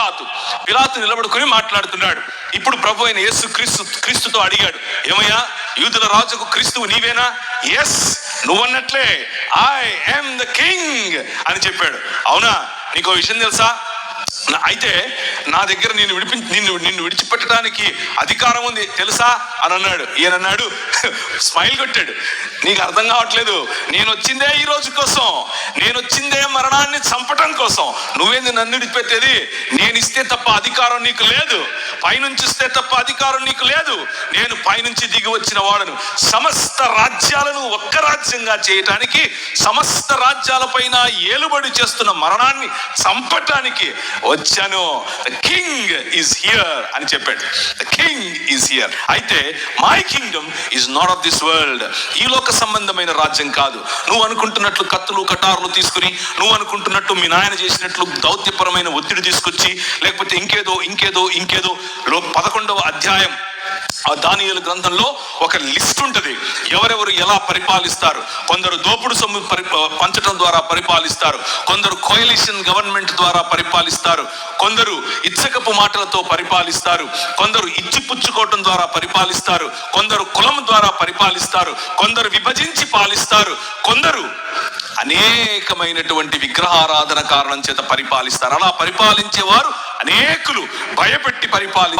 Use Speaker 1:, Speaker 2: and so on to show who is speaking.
Speaker 1: పిలాతు. పిలాతు నిలబడుకుని మాట్లాడుతున్నాడు. ఇప్పుడు ప్రభు అయిన యేసు క్రీస్తు క్రీస్తుతో అడిగాడు ఏమయ్యా యూదుల రాజుకు క్రీస్తువు నీవేనా? ఎస్ నువ్వన్నట్లే. ఐ ఎమ్ ద కింగ్ అని చెప్పాడు. అవునా? నీకో విషయం తెలుసా? అయితే నా దగ్గర నిన్ను విడిపి నిన్ను నిన్ను విడిచిపెట్టడానికి అధికారం ఉంది తెలుసా? అని అన్నాడు. ఈయన అన్నాడు స్మైల్ కొట్టాడు. నీకు అర్థం కావట్లేదు. నేను వచ్చిందే ఈ రోజు కోసం. నేను వచ్చిందే మరణాన్ని చంపటం కోసం. నువ్వేంది నన్ను విడిపెట్టేది నేను ఇస్తే తప్ప అధికారం నీకు లేదు. పైనుంచి ఇస్తే తప్ప అధికారం నీకు లేదు. నేను పైనుంచి దిగి వచ్చిన వాడను. సమస్త రాజ్యాలను ఒక్క రాజ్యంగా చేయటానికి సమస్త రాజ్యాలపైన ఏలుబడి చేస్తున్న మరణాన్ని చంపటానికి వచ్చాను. కింగ్ ఈజ్ హియర్ అని చెప్పాడు. కింగ్ ఈజ్ హియర్ అయితే my kingdom is not of this world ఈ లోక సంబంధమైన రాజ్యం కాదు. నువ్వు అనుకుంటున్నట్లు కత్తులు కటారులు తీసుకుని నువ్వు అనుకుంటున్నట్టు మీ నాయన చేసినట్లు దౌత్యపరమైన ఒత్తిడి తీసుకొచ్చి లేకపోతే ఇంకేదో ఇంకేదో ఇంకేదో. లో- పదకొండవ అధ్యాయం. దానియేలు గ్రంథంలో ఒక లిస్ట్ ఉంటుంది. ఎవరెవరు ఎలా పరిపాలిస్తారు? కొందరు దోపుడు సొమ్ము పరి పంచడం ద్వారా పరిపాలిస్తారు. కొందరు కోయలిషన్ గవర్నమెంట్ ద్వారా పరిపాలిస్తారు. కొందరు ఇచ్చకపు మాటలతో పరిపాలిస్తారు. కొందరు ఇచ్చిపుచ్చుకోవటం ద్వారా పరిపాలిస్తారు. కొందరు కులం ద్వారా పరిపాలిస్తారు. కొందరు విభజించి పాలిస్తారు. కొందరు అనేకమైనటువంటి విగ్రహారాధన కారణం చేత పరిపాలిస్తారు. అలా పరిపాలించేవారు అనేకులు భయపెట్టి పరిపాలి